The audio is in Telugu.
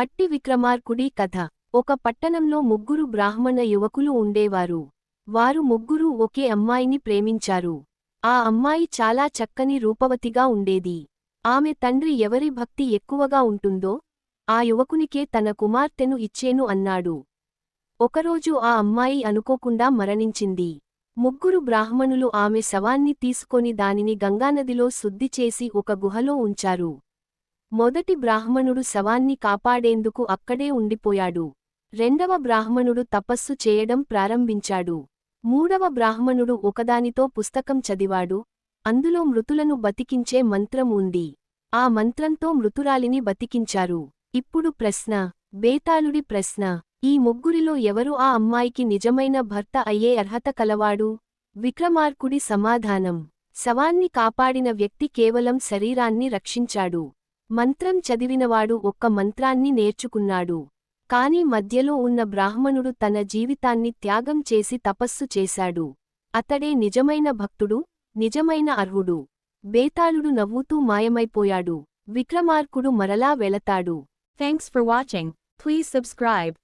బట్టి విక్రమార్కుడి కథ. ఒక పట్టణంలో ముగ్గురు బ్రాహ్మణ యువకులు ఉండేవారు. వారు ముగ్గురూ ఒకే అమ్మాయిని ప్రేమించారు. ఆ అమ్మాయి చాలా చక్కని రూపవతిగా ఉండేది. ఆమె తండ్రి ఎవరి భక్తి ఎక్కువగా ఉంటుందో ఆ యువకునికే తన కుమార్తెను ఇచ్చేను అన్నాడు. ఒకరోజు ఆ అమ్మాయి అనుకోకుండా మరణించింది. ముగ్గురు బ్రాహ్మణులు ఆమె శవాన్ని తీసుకొని దానిని గంగానదిలో శుద్ధి చేసి ఒక గుహలో ఉంచారు. మొదటి బ్రాహ్మణుడు శవాన్ని కాపాడేందుకు అక్కడే ఉండిపోయాడు. రెండవ బ్రాహ్మణుడు తపస్సు చేయడం ప్రారంభించాడు. మూడవ బ్రాహ్మణుడు ఒకదానితో పుస్తకం చదివాడు. అందులో మృతులను బతికించే మంత్రం ఉంది. ఆ మంత్రంతో మృతురాలిని బతికించారు. ఇప్పుడు ప్రశ్న బేతాళుడి ప్రశ్న ఈ ముగ్గురిలో ఎవరు ఆ అమ్మాయికి నిజమైన భర్త అయ్యే అర్హత కలవాడు? విక్రమార్కుడి సమాధానం శవాన్ని కాపాడిన వ్యక్తి కేవలం శరీరాన్ని రక్షించాడు. మంత్రం చదివినవాడు ఒక్క మంత్రాన్ని నేర్చుకున్నాడు. కాని మధ్యలో ఉన్న బ్రాహ్మణుడు తన జీవితాన్ని త్యాగం చేసి తపస్సు చేశాడు. అతడే నిజమైన భక్తుడు నిజమైన అర్హుడు. బేతాళుడు నవ్వుతూ మాయమైపోయాడు. విక్రమార్కుడు మరలా వెళతాడు. Thanks for watching please subscribe